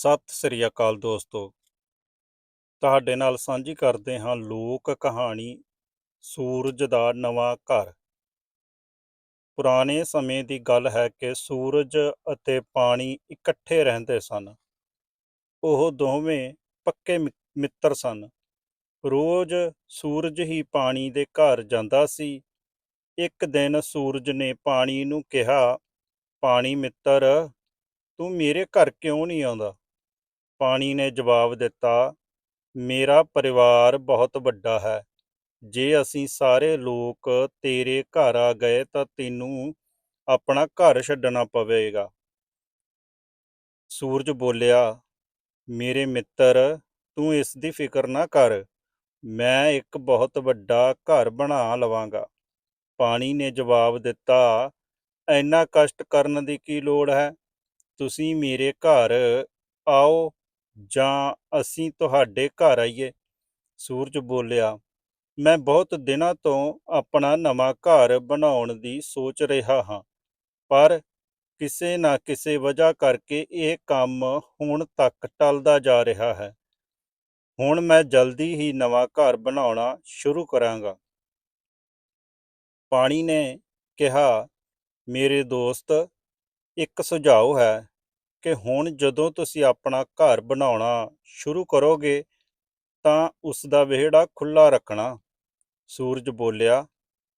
ਸਤਿ ਸ੍ਰੀ ਅਕਾਲ ਦੋਸਤੋ। ਤੁਹਾਡੇ ਨਾਲ ਸਾਂਝੀ ਕਰਦੇ ਹਾਂ ਲੋਕ ਕਹਾਣੀ ਸੂਰਜ ਦਾ ਨਵਾਂ ਘਰ। ਪੁਰਾਣੇ ਸਮੇਂ ਦੀ ਗੱਲ ਹੈ ਕਿ ਸੂਰਜ ਅਤੇ ਪਾਣੀ ਇਕੱਠੇ ਰਹਿੰਦੇ ਸਨ। ਉਹ ਦੋਵੇਂ ਪੱਕੇ ਮਿ- ਮਿੱਤਰ ਸਨ। ਰੋਜ਼ ਸੂਰਜ ਹੀ ਪਾਣੀ ਦੇ ਘਰ ਜਾਂਦਾ ਸੀ। ਇੱਕ ਦਿਨ ਸੂਰਜ ਨੇ ਪਾਣੀ ਨੂੰ ਕਿਹਾ, ਪਾਣੀ ਮਿੱਤਰ, ਤੂੰ ਮੇਰੇ ਘਰ ਕਿਉਂ ਨਹੀਂ ਆਉਂਦਾ? ਪਾਣੀ ਨੇ ਜਵਾਬ ਦਿੱਤਾ, ਮੇਰਾ ਪਰਿਵਾਰ ਬਹੁਤ ਵੱਡਾ ਹੈ। ਜੇ ਅਸੀਂ ਸਾਰੇ ਲੋਕ ਤੇਰੇ ਘਰ ਆ ਗਏ ਤਾਂ ਤੈਨੂੰ ਆਪਣਾ ਘਰ ਛੱਡਣਾ ਪਵੇਗਾ ਸੂਰਜ ਬੋਲਿਆ, ਮੇਰੇ ਮਿੱਤਰ, ਤੂੰ ਇਸ ਦੀ ਫਿਕਰ ਨਾ ਕਰ। ਮੈਂ ਇੱਕ ਬਹੁਤ ਵੱਡਾ ਘਰ ਬਣਾ ਲਵਾਂਗਾ ਪਾਣੀ ਨੇ ਜਵਾਬ ਦਿੱਤਾ, ਇੰਨਾ ਕਸ਼ਟ ਕਰਨ ਦੀ ਕੀ ਲੋੜ ਹੈ? ਤੁਸੀਂ ਮੇਰੇ ਘਰ ਆਓ ਜਾਂ ਅਸੀਂ ਤੁਹਾਡੇ ਘਰ ਆਈਏ? ਸੂਰਜ ਬੋਲਿਆ, ਮੈਂ ਬਹੁਤ ਦਿਨਾਂ ਤੋਂ ਆਪਣਾ ਨਵਾਂ ਘਰ ਬਣਾਉਣ ਦੀ ਸੋਚ ਰਿਹਾ ਹਾਂ, ਪਰ ਕਿਸੇ ਨਾ ਕਿਸੇ ਵਜ੍ਹਾ ਕਰਕੇ ਇਹ ਕੰਮ ਹੁਣ ਤੱਕ ਟਲਦਾ ਜਾ ਰਿਹਾ ਹੈ। ਹੁਣ ਮੈਂ ਜਲਦੀ ਹੀ ਨਵਾਂ ਘਰ ਬਣਾਉਣਾ ਸ਼ੁਰੂ ਕਰਾਂਗਾ। ਪਾਣੀ ਨੇ ਕਿਹਾ, ਮੇਰੇ ਦੋਸਤ, ਇੱਕ ਸੁਝਾਅ ਹੈ। ਕਿ ਹੁਣ ਜਦੋਂ ਤੁਸੀਂ ਆਪਣਾ ਘਰ ਬਣਾਉਣਾ ਸ਼ੁਰੂ ਕਰੋਗੇ, ਤਾਂ ਉਸ ਦਾ ਵਿਹੜਾ ਖੁੱਲਾ ਰੱਖਣਾ। ਸੂਰਜ ਬੋਲਿਆ,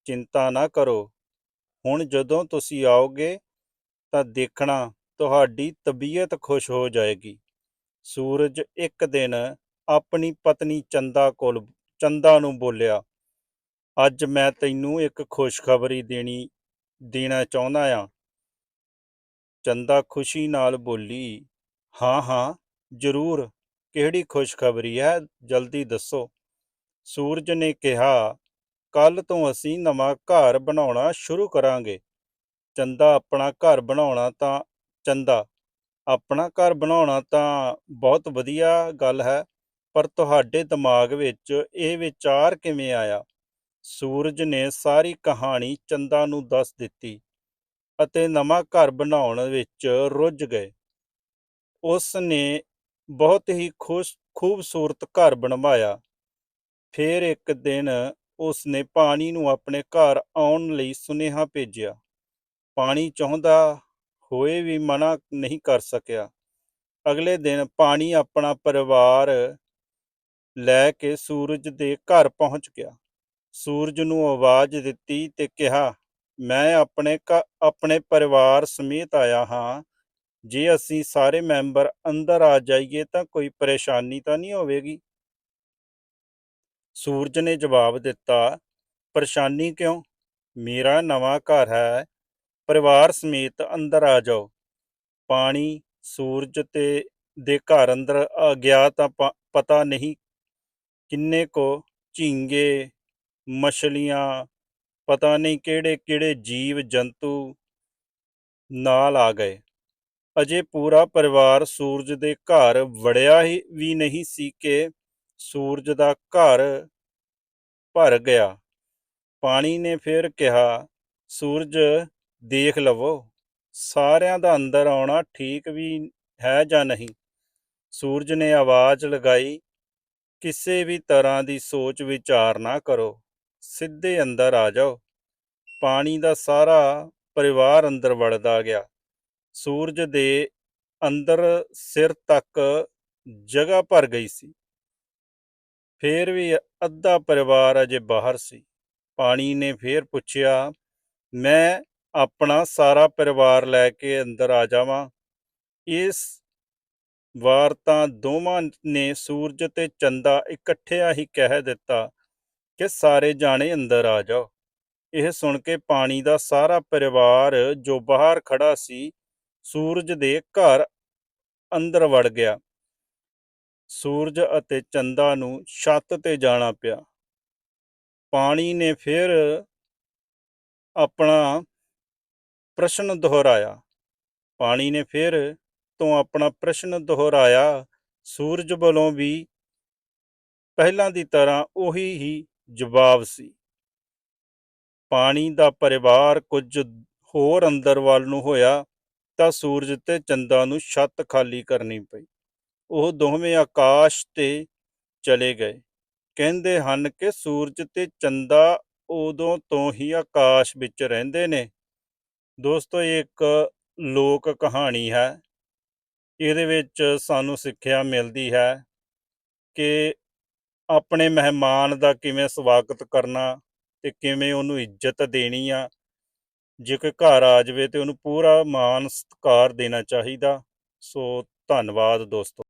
ਚਿੰਤਾ ਨਾ ਕਰੋ। ਹੁਣ ਜਦੋਂ ਤੁਸੀਂ ਆਓਗੇ, ਤਾਂ ਦੇਖਣਾ, ਤੁਹਾਡੀ ਤਬੀਅਤ ਖੁਸ਼ ਹੋ ਜਾਏਗੀ। ਸੂਰਜ ਇੱਕ ਦਿਨ ਆਪਣੀ ਪਤਨੀ ਚੰਦਾ ਕੋਲ, ਚੰਦਾ ਨੂੰ ਬੋਲਿਆ, ਅੱਜ ਮੈਂ ਤੈਨੂੰ ਇੱਕ ਖੁਸ਼ਖਬਰੀ ਦੇਣੀ, ਦੇਣਾ ਚਾਹੁੰਦਾ ਆ। ਚੰਦਾ ਖੁਸ਼ੀ ਨਾਲ ਬੋਲੀ, ਹਾਂ ਹਾਂ, ਜ਼ਰੂਰ, ਕਿਹੜੀ ਖੁਸ਼ਖਬਰੀ ਹੈ ਜਲਦੀ ਦੱਸੋ। ਸੂਰਜ ਨੇ ਕਿਹਾ, ਕੱਲ੍ਹ ਤੋਂ ਅਸੀਂ ਨਵਾਂ ਘਰ ਬਣਾਉਣਾ ਸ਼ੁਰੂ ਕਰਾਂਗੇ। ਚੰਦਾ ਆਪਣਾ ਘਰ ਬਣਾਉਣਾ ਤਾਂ, ਚੰਦਾ, ਆਪਣਾ ਘਰ ਬਣਾਉਣਾ ਤਾਂ ਬਹੁਤ ਵਧੀਆ ਗੱਲ ਹੈ, ਪਰ ਤੁਹਾਡੇ ਦਿਮਾਗ ਵਿੱਚ ਇਹ ਵਿਚਾਰ ਕਿਵੇਂ ਆਇਆ? ਸੂਰਜ ਨੇ ਸਾਰੀ ਕਹਾਣੀ ਚੰਦਾ ਨੂੰ ਦੱਸ ਦਿੱਤੀ। ਅਤੇ ਨਵਾਂ ਘਰ ਬਣਾਉਣ ਵਿੱਚ ਰੁੱਝ ਗਏ। ਉਸ ਨੇ ਬਹੁਤ ਹੀ ਖੁਸ਼, ਖੂਬਸੂਰਤ ਘਰ ਬਣਵਾਇਆ। ਫਿਰ ਇੱਕ ਦਿਨ ਉਸ ਨੇ ਪਾਣੀ ਨੂੰ ਆਪਣੇ ਘਰ ਆਉਣ ਲਈ ਸੁਨੇਹਾ ਭੇਜਿਆ। ਪਾਣੀ ਚਾਹੁੰਦਾ ਹੋਏ ਵੀ ਮਨਾ ਨਹੀਂ ਕਰ ਸਕਿਆ। ਅਗਲੇ ਦਿਨ ਪਾਣੀ ਆਪਣਾ ਪਰਿਵਾਰ ਲੈ ਕੇ ਸੂਰਜ ਦੇ ਘਰ ਪਹੁੰਚ ਗਿਆ। ਸੂਰਜ ਨੂੰ ਆਵਾਜ਼ ਦਿੱਤੀ ਤੇ ਕਿਹਾ ਮੈਂ ਆਪਣੇ ਘ- ਆਪਣੇ ਪਰਿਵਾਰ ਸਮੇਤ ਆਇਆ ਹਾਂ। ਜੇ ਅਸੀਂ ਸਾਰੇ ਮੈਂਬਰ ਅੰਦਰ ਆ ਜਾਈਏ ਤਾਂ ਕੋਈ ਪਰੇਸ਼ਾਨੀ ਤਾਂ ਨਹੀਂ ਹੋਵੇਗੀ? ਸੂਰਜ ਨੇ ਜਵਾਬ ਦਿੱਤਾ, ਪਰੇਸ਼ਾਨੀ ਕਿਉਂ? ਮੇਰਾ ਨਵਾਂ ਘਰ ਹੈ। ਪਰਿਵਾਰ ਸਮੇਤ ਅੰਦਰ ਆ ਜਾਓ। ਪਾਣੀ, ਸੂਰਜ ਤੇ, ਦੇ ਘਰ ਅੰਦਰ ਆ ਗਿਆ ਤਾਂ ਪ- ਪਤਾ ਨਹੀਂ ਕਿੰਨੇ ਕੋ ਝੀਂਗੇ, ਮਛਲੀਆਂ ਪਤਾ ਨਹੀਂ ਕਿਹੜੇ ਕਿਹੜੇ ਜੀਵ ਜੰਤੂ ਨਾਲ ਆ ਗਏ। ਅਜੇ ਪੂਰਾ ਪਰਿਵਾਰ ਸੂਰਜ ਦੇ ਘਰ ਵੜਿਆ ਹੀ, ਵੀ ਨਹੀਂ ਸੀ ਕਿ ਸੂਰਜ ਦਾ ਘਰ ਭਰ ਗਿਆ। ਪਾਣੀ ਨੇ ਫਿਰ ਕਿਹਾ, ਸੂਰਜ, ਦੇਖ ਲਵੋ, ਸਾਰਿਆਂ ਦਾ ਅੰਦਰ ਆਉਣਾ ਠੀਕ ਵੀ ਹੈ ਜਾਂ ਨਹੀਂ? ਸੂਰਜ ਨੇ ਆਵਾਜ਼ ਲਗਾਈ, ਕਿਸੇ ਵੀ ਤਰ੍ਹਾਂ ਦੀ ਸੋਚ ਵਿਚਾਰ ਨਾ ਕਰੋ। ਸਿੱਧੇ ਅੰਦਰ ਆ ਜਾਓ। ਪਾਣੀ ਦਾ ਸਾਰਾ ਪਰਿਵਾਰ ਅੰਦਰ ਵੜਦਾ ਗਿਆ। ਸੂਰਜ ਦੇ ਅੰਦਰ ਸਿਰ ਤੱਕ ਜਗ੍ਹਾ ਭਰ ਗਈ ਸੀ। ਫੇਰ ਵੀ ਅੱਧਾ ਪਰਿਵਾਰ ਅਜੇ ਬਾਹਰ ਸੀ। ਪਾਣੀ ਨੇ ਫੇਰ ਪੁੱਛਿਆ, ਮੈਂ ਆਪਣਾ ਸਾਰਾ ਪਰਿਵਾਰ ਲੈ ਕੇ ਅੰਦਰ ਆ ਜਾਵਾਂ। ਇਸ ਵਾਰ ਤਾਂ ਦੋਵਾਂ ਨੇ ਸੂਰਜ ਤੇ ਚੰਦਾ ਇਕੱਠਿਆਂ ਹੀ ਕਹਿ ਦਿੱਤਾ ਕਿ ਸਾਰੇ ਜਾਣੇ ਅੰਦਰ ਆ ਜਾਓ। ਇਹ ਸੁਣ ਕੇ ਪਾਣੀ ਦਾ ਸਾਰਾ ਪਰਿਵਾਰ ਜੋ ਬਾਹਰ ਖੜਾ ਸੀ, ਸੂਰਜ ਦੇ ਘਰ ਅੰਦਰ ਵੜ ਗਿਆ। ਸੂਰਜ ਅਤੇ ਚੰਦਾ ਨੂੰ ਛੱਤ ਤੇ ਜਾਣਾ ਪਿਆ। ਪਾਣੀ ਨੇ ਫਿਰ ਆਪਣਾ ਪ੍ਰਸ਼ਨ ਦੁਹਰਾਇਆ। ਪਾਣੀ ਨੇ ਫਿਰ ਤੋਂ ਆਪਣਾ ਪ੍ਰਸ਼ਨ ਦੁਹਰਾਇਆ। ਸੂਰਜ ਵੱਲੋਂ ਵੀ ਪਹਿਲਾਂ ਦੀ ਤਰ੍ਹਾਂ ਉਹੀ ਹੀ ਜਵਾਬ ਸੀ। ਪਾਣੀ ਦਾ ਪਰਿਵਾਰ ਕੁਝ ਹੋਰ ਅੰਦਰ ਵੱਲ ਨੂੰ ਹੋਇਆ ਤਾਂ ਸੂਰਜ ਤੇ ਚੰਦਾ ਨੂੰ ਛੱਤ ਖਾਲੀ ਕਰਨੀ ਪਈ। ਉਹ ਦੋਵੇਂ ਆਕਾਸ਼ ਤੇ ਚਲੇ ਗਏ। ਕਹਿੰਦੇ ਹਨ ਕਿ ਸੂਰਜ ਤੇ ਚੰਦਾ ਉਦੋਂ ਤੋਂ ਹੀ ਆਕਾਸ਼ ਵਿੱਚ ਰਹਿੰਦੇ ਨੇ। ਦੋਸਤੋ, ਇਹ ਇੱਕ ਲੋਕ ਕਹਾਣੀ ਹੈ। ਇਹਦੇ ਵਿੱਚ ਸਾਨੂੰ ਸਿੱਖਿਆ ਮਿਲਦੀ ਹੈ ਕਿ ਆਪਣੇ ਮਹਿਮਾਨ ਦਾ ਕਿਵੇਂ ਸਵਾਗਤ ਕਰਨਾ ਤੇ ਕਿਵੇਂ ਉਹਨੂੰ ਇੱਜ਼ਤ ਦੇਣੀ ਆ। ਜੇ ਕੋਈ ਘਰ ਆ ਜਾਵੇ ਤੇ ਉਹਨੂੰ ਪੂਰਾ ਮਾਣ ਸਤਿਕਾਰ ਦੇਣਾ ਚਾਹੀਦਾ। ਸੋ ਧੰਨਵਾਦ ਦੋਸਤੋ।